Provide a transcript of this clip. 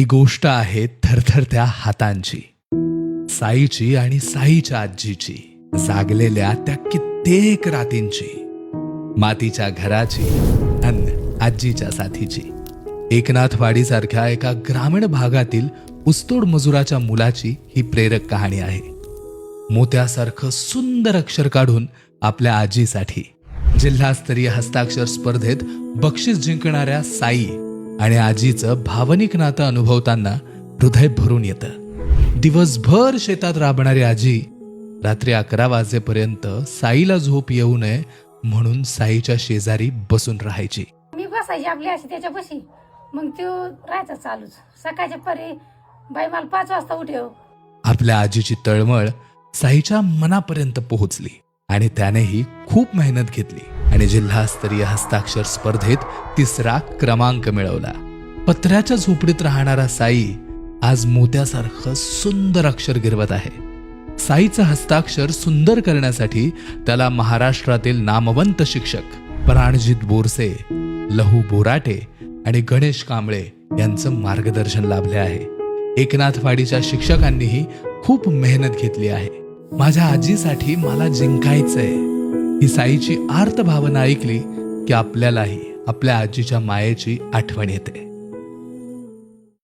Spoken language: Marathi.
ही गोष्ट आहे थरथरत्या हातांची. साईची आणि साईच्या आजीची जागलेल्या त्या कित्येक रातींची मातीच्या घराची आणि आजीच्या साथीची. एकनाथवाडीसारख्या एका ग्रामीण भागातील उस्तोड मजुराच्या मुलाची ही प्रेरक कहाणी आहे. मोत्यासारखं सुंदर अक्षर काढून आपल्या आजीसाठी जिल्हास्तरीय हस्ताक्षर स्पर्धेत बक्षीस जिंकणाऱ्या साई आणि आजीचं भावनिक नातं अनुभवताना हृदय भरून येतं. दिवसभर शेतात राबणारी आजी रात्री अकरा वाजेपर्यंत साईला झोप येऊ नये म्हणून साईच्या शेजारी बसून राहायची. मी बसायची आपली अशी त्याच्यापाशी मग तो राहायचा चालूच. सकाळच्या परी बाई मला पाच वाजता उठव आपल्या आजीची तळमळ साईच्या मनापर्यंत पोहोचली आणि त्यानेही खूप मेहनत घेतली. आणि जिल्हास्तरीय हस्ताक्षर स्पर्धेत तिसरा क्रमांक मिळवला. पत्र्याच्या झोपडीत राहणारा साई आज मोत्यासारखं सुंदर अक्षर गिरवत आहे. साईचं हस्ताक्षर सुंदर करण्यासाठी त्याला महाराष्ट्रातील नामवंत शिक्षक प्राणजित बोरसे लहू बोराटे आणि गणेश कांबळे यांचं मार्गदर्शन लाभले आहे. एकनाथवाडीच्या शिक्षकांनीही खूप मेहनत घेतली आहे. माझ्या आजीसाठी मला जिंकायचंय. ही साईची आर्त भावना ऐकली की आपल्यालाही आपल्या आजीच्या मायेची आठवण येते.